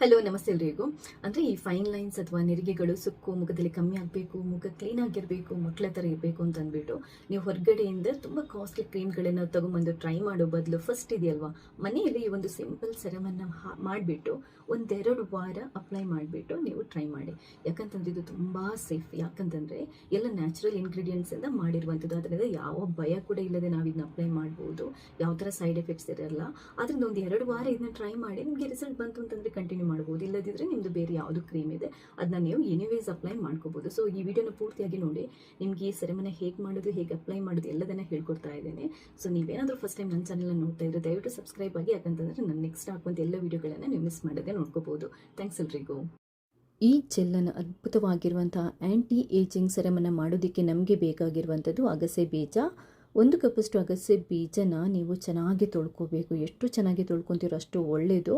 Hello ನಮಸ್ತೆ ಎಲ್ರಿಗೂ. ಅಂದರೆ ಈ ಫೈನ್ ಲೈನ್ಸ್ ಅಥವಾ ನೆರಿಗೆಗಳು ಸುಕ್ಕು, ಮುಖದಲ್ಲಿ ಕಮ್ಮಿ ಆಗಬೇಕು, ಮುಖ ಕ್ಲೀನ್ ಆಗಿರಬೇಕು ಮಕ್ಕಳ ಥರ ಇರಬೇಕು ಅಂತ ಅಂದ್ಬಿಟ್ಟು ನೀವು ಹೊರಗಡೆಯಿಂದ ತುಂಬ ಕಾಸ್ಟ್ಲಿ ಕ್ರೀಮ್ಗಳನ್ನು ತಗೊಂಬಂದು ಟ್ರೈ ಮಾಡೋ ಬದಲು ಫಸ್ಟ್ ಇದೆಯಲ್ವಾ? ಮನೆಯಲ್ಲಿ ಈ ಒಂದು ಸಿಂಪಲ್ ಸೆರಮನ್ನು ಮಾಡಿಬಿಟ್ಟು ಒಂದೆರಡು ವಾರ ಅಪ್ಲೈ ಮಾಡಿಬಿಟ್ಟು ನೀವು ಟ್ರೈ ಮಾಡಿ. ಯಾಕಂತಂದ್ರೆ ಇದು ತುಂಬ ಸೇಫ್ ಯಾಕಂತಂದರೆ ಎಲ್ಲ ನ್ಯಾಚುರಲ್ ಇಂಗ್ರೀಡಿಯೆಂಟ್ಸಿಂದ ಮಾಡಿರುವಂಥದ್ದು. ಅದರಿಂದ ಯಾವ ಭಯ ಕೂಡ ಇಲ್ಲದೆ ನಾವು ಇದನ್ನ ಅಪ್ಲೈ ಮಾಡ್ಬೋದು. ಯಾವ ಥರ ಸೈಡ್ ಎಫೆಕ್ಟ್ಸ್ ಇರಲ್ಲ. ಅದರಿಂದ ಒಂದು ಎರಡು ವಾರ ಇದನ್ನ ಟ್ರೈ ಮಾಡಿ ನಿಮಗೆ ರಿಸಲ್ಟ್ ಬಂತು ಅಂತಂದರೆ ಕಂಟಿನ್ಯೂ ಮಾಡ್ಬೋದು ಇಲ್ಲದಿದ್ದರೆ ನಿಮ್ಮದು ಬೇರೆ ಯಾವುದು ಕ್ರೀಮ್ ಇದೆ ಅದನ್ನ ನೀವು ಎನಿವೇಸ್ ಅಪ್ಲೈ ಮಾಡ್ಕೋಬೋದು. ಸೊ ಈ ವಿಡಿಯೋನ ಪೂರ್ತಿಯಾಗಿ ನೋಡಿ, ನಿಮಗೆ ಈ ಸೆರೆಮನೆ ಹೇಗೆ ಮಾಡೋದು, ಹೇಗೆ ಅಪ್ಲೈ ಮಾಡೋದು ಎಲ್ಲದನ್ನ ಹೇಳ್ಕೊಡ್ತಾ ಇದ್ದೇನೆ. ಸೊ ನೀವೇನಾದರೂ ಫಸ್ಟ್ ಟೈಮ್ ನನ್ನ ಚಾನಲ್ನ ನೋಡ್ತಾ ಇದ್ರೆ ದಯವಿಟ್ಟು ಸಬ್ಸ್ಕ್ರೈಬ್ ಆಗಿ, ಯಾಕಂತಂದರೆ ನಾನು ನೆಕ್ಸ್ಟ್ ಹಾಕುವಂಥ ಎಲ್ಲ ವಿಡಿಯೋಗಳನ್ನು ನೀವು ಮಿಸ್ ಮಾಡದೆ ನೋಡ್ಕೋಬೋದು. ಥ್ಯಾಂಕ್ಸ್ ಎಲ್ರಿಗೂ. ಈ ಚೆಲ್ಲನ್ನು ಅದ್ಭುತವಾಗಿರುವಂಥ ಆ್ಯಂಟಿ ಏಜಿಂಗ್ ಸೆರೆಮನ್ನ ಮಾಡೋದಕ್ಕೆ ನಮಗೆ ಬೇಕಾಗಿರುವಂಥದ್ದು ಅಗಸೆ ಬೀಜ. ಒಂದು ಕಪ್ಪಷ್ಟು ಅಗಸೆ ಬೀಜನ ನೀವು ಚೆನ್ನಾಗಿ ತೊಳ್ಕೋಬೇಕು. ಎಷ್ಟು ಚೆನ್ನಾಗಿ ತೊಳ್ಕೊತೀರೋ ಅಷ್ಟು ಒಳ್ಳೆಯದು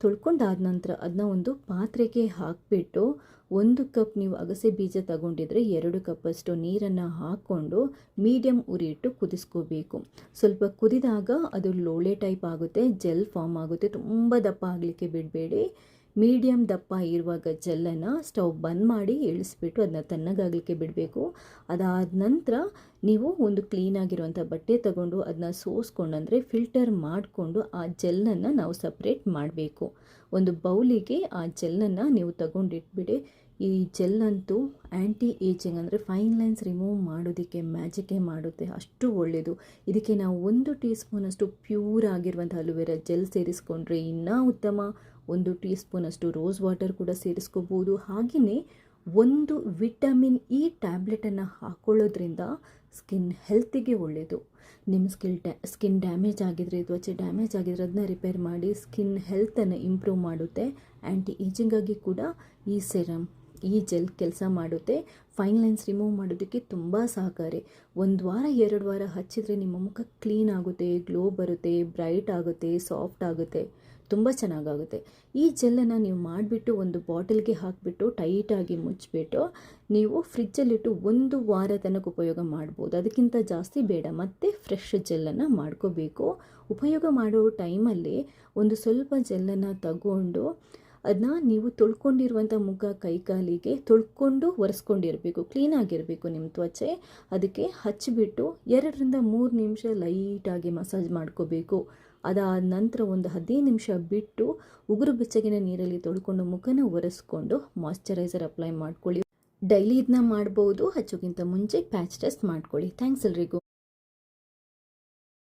ತೊಳ್ಕೊಂಡಾದ ನಂತರ ಅದನ್ನ ಒಂದು ಪಾತ್ರೆಗೆ ಹಾಕಿಬಿಟ್ಟು ಒಂದು ಕಪ್ ನೀವು ಅಗಸೆ ಬೀಜ ತಗೊಂಡಿದ್ರೆ ಎರಡು ಕಪ್ಪಷ್ಟು ನೀರನ್ನು ಹಾಕ್ಕೊಂಡು ಮೀಡಿಯಮ್ ಉರಿ ಇಟ್ಟು ಕುದಿಸ್ಕೋಬೇಕು. ಸ್ವಲ್ಪ ಕುದಿದಾಗ ಅದು ಲೋಳೆ ಟೈಪ್ ಆಗುತ್ತೆ, ಜೆಲ್ ಫಾರ್ಮ್ ಆಗುತ್ತೆ, ತುಂಬ ದಪ್ಪ ಆಗಲಿಕ್ಕೆ ಬಿಡಬೇಡಿ. ಮೀಡಿಯಮ್ ದಪ್ಪ ಇರುವಾಗ ಜೆಲ್ಲನ್ನು ಸ್ಟವ್ ಬಂದ್ ಮಾಡಿ ಇಳಿಸ್ಬಿಟ್ಟು ಅದನ್ನ ತಣ್ಣಗಾಗಲಿಕ್ಕೆ ಬಿಡಬೇಕು. ಅದಾದ ನಂತರ ನೀವು ಒಂದು ಕ್ಲೀನಾಗಿರುವಂಥ ಬಟ್ಟೆ ತಗೊಂಡು ಅದನ್ನ ಸೋಸ್ಕೊಂಡು ಅಂದರೆ ಫಿಲ್ಟರ್ ಮಾಡಿಕೊಂಡು ಆ ಜೆಲ್ಲನ್ನು ನಾವು ಸಪ್ರೇಟ್ ಮಾಡಬೇಕು. ಒಂದು ಬೌಲಿಗೆ ಆ ಜೆಲ್ಲನ್ನು ನೀವು ತಗೊಂಡಿಟ್ಬಿಡಿ. ಈ ಜೆಲ್ಲಂತೂ ಆ್ಯಂಟಿ ಏಜಿಂಗ್ ಅಂದರೆ ಫೈನ್ ಲೈನ್ಸ್ ರಿಮೂವ್ ಮಾಡೋದಕ್ಕೆ ಮ್ಯಾಜಿಕೇ ಮಾಡುತ್ತೆ, ಅಷ್ಟು ಒಳ್ಳೆಯದು ಇದಕ್ಕೆ ನಾವು ಒಂದು ಟೀ ಸ್ಪೂನಷ್ಟು ಪ್ಯೂರ್ ಆಗಿರುವಂಥ ಅಲುವೆರಾ ಜೆಲ್ ಸೇರಿಸ್ಕೊಂಡ್ರೆ ಇನ್ನೂ ಉತ್ತಮ. ಒಂದು ಟೀ ಸ್ಪೂನಷ್ಟು ರೋಸ್ ವಾಟರ್ ಕೂಡ ಸೇರಿಸ್ಕೋಬೋದು. ಹಾಗೆಯೇ ಒಂದು ವಿಟಮಿನ್ ಇ ಟ್ಯಾಬ್ಲೆಟನ್ನು ಹಾಕ್ಕೊಳ್ಳೋದ್ರಿಂದ ಸ್ಕಿನ್ ಹೆಲ್ತಿಗೆ ಒಳ್ಳೆಯದು ನಿಮ್ಮ ಸ್ಕಿಲ್ ಡ್ಯಾ ಸ್ಕಿನ್ ಡ್ಯಾಮೇಜ್ ಆಗಿದ್ರೆ ತ್ವಚೆ ಡ್ಯಾಮೇಜ್ ಆಗಿದ್ರೆ ಅದನ್ನ ರಿಪೇರ್ ಮಾಡಿ ಸ್ಕಿನ್ ಹೆಲ್ತನ್ನು ಇಂಪ್ರೂವ್ ಮಾಡುತ್ತೆ. ಆ್ಯಂಟಿ ಏಜಿಂಗಾಗಿ ಕೂಡ ಈ ಸೆರಮ್ ಈ ಜೆಲ್ ಕೆಲಸ ಮಾಡುತ್ತೆ. ಫೈನ್ ಲೈನ್ಸ್ ರಿಮೂವ್ ಮಾಡೋದಕ್ಕೆ ತುಂಬ ಸಹಕಾರಿ. ಒಂದು ವಾರ, ಎರಡು ವಾರ ಹಚ್ಚಿದರೆ ನಿಮ್ಮ ಮುಖ ಕ್ಲೀನ್ ಆಗುತ್ತೆ ಗ್ಲೋ ಬರುತ್ತೆ ಬ್ರೈಟ್ ಆಗುತ್ತೆ ಸಾಫ್ಟ್ ಆಗುತ್ತೆ. ತುಂಬ ಚೆನ್ನಾಗಾಗುತ್ತೆ. ಈ ಜೆಲ್ಲನ್ನು ನೀವು ಮಾಡಿಬಿಟ್ಟು ಒಂದು ಬಾಟಲ್ಗೆ ಹಾಕಿಬಿಟ್ಟು ಟೈಟಾಗಿ ಮುಚ್ಚಿಬಿಟ್ಟು ನೀವು ಫ್ರಿಜ್ಜಲ್ಲಿಟ್ಟು ಒಂದು ವಾರ ತನಕ ಉಪಯೋಗ ಮಾಡ್ಬೋದು. ಅದಕ್ಕಿಂತ ಜಾಸ್ತಿ ಬೇಡ, ಮತ್ತೆ ಫ್ರೆಶ್ ಜೆಲ್ಲನ್ನು ಮಾಡ್ಕೋಬೇಕು. ಉಪಯೋಗ ಮಾಡೋ ಟೈಮಲ್ಲಿ ಒಂದು ಸ್ವಲ್ಪ ಜೆಲ್ಲನ್ನು ತಗೊಂಡು ಅದನ್ನ ನೀವು ತೊಳ್ಕೊಂಡಿರುವಂಥ ಮುಖ, ಕೈಕಾಲಿಗೆ ತೊಳ್ಕೊಂಡು ಒರೆಸ್ಕೊಂಡಿರಬೇಕು ಕ್ಲೀನಾಗಿರಬೇಕು ನಿಮ್ಮ ತ್ವಚೆ. ಅದಕ್ಕೆ ಹಚ್ಚಿಬಿಟ್ಟು ಎರಡರಿಂದ ಮೂರು ನಿಮಿಷ ಲೈಟಾಗಿ ಮಸಾಜ್ ಮಾಡ್ಕೋಬೇಕು. ಅದಾದ ನಂತರ ಒಂದು ಹದಿನೈದು ನಿಮಿಷ ಬಿಟ್ಟು ಉಗುರು ಬೆಚ್ಚಗಿನ ನೀರಲ್ಲಿ ತೊಳ್ಕೊಂಡು ಮುಖನ ಒರೆಸ್ಕೊಂಡು ಮಾಯಶ್ಚರೈಸರ್ ಅಪ್ಲೈ ಮಾಡ್ಕೊಳ್ಳಿ. ಡೈಲಿ ಇದನ್ನ ಮಾಡ್ಬೋದು, ಹಚ್ಚೋಕ್ಕಿಂತ ಮುಂಚೆ ಪ್ಯಾಚ್ ಟೆಸ್ಟ್ ಮಾಡ್ಕೊಳ್ಳಿ. ಥ್ಯಾಂಕ್ಸ್ ಎಲ್ರಿಗೂ.